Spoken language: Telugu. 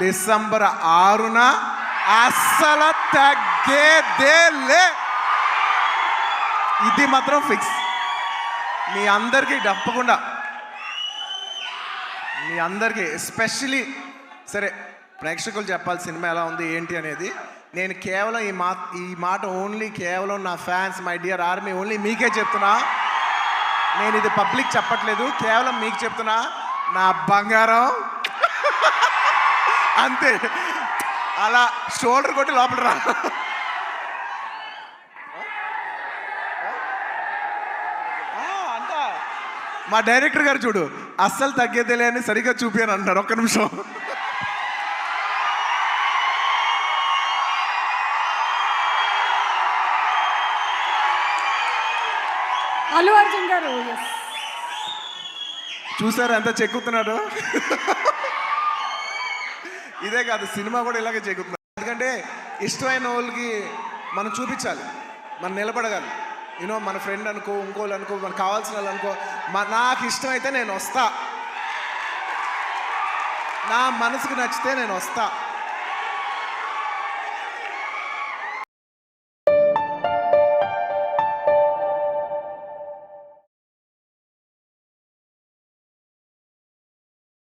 డిసెంబర్ ఆరున అస్సలు తగ్గేదేలే. ఇది మాత్రం ఫిక్స్. మీ అందరికీ తప్పకుండా. మీ అందరికీ ఎస్పెషలీ సరే ప్రేక్షకులు చెప్పాలి సినిమా ఎలా ఉంది ఏంటి అనేది. నేను కేవలం ఈ మా ఈ మాట ఓన్లీ కేవలం నా fans my dear army only మీకే చెప్తున్నా. నేను ఇది పబ్లిక్ చెప్పట్లేదు కేవలం మీకు చెప్తున్నా. నా బంగారం అంతే. అలా షోల్డర్ కొట్టి లోపల రా. అంటా. మా డైరెక్టర్ గారు చూడు అస్సలు తగ్గేదేలే అని సరిగ్గా చూపాను అంటున్నారు ఒక్క నిమిషం. అల్లు అర్జున్ గారు చూసారు ఎంత చెక్కుతున్నాడు? ఇదే కాదు సినిమా కూడా ఇలాగే చేకుతుంది ఎందుకంటే ఇష్టమైన వాళ్ళకి మనం చూపించాలి మనం నిలబడగాలి. యూనో మన ఫ్రెండ్ అనుకో ఇంకోళ్ళు అనుకో మనకు కావాల్సిన వాళ్ళు అనుకో మా నాకు ఇష్టమైతే నేను వస్తా. నా మనసుకు నచ్చితే నేను వస్తా.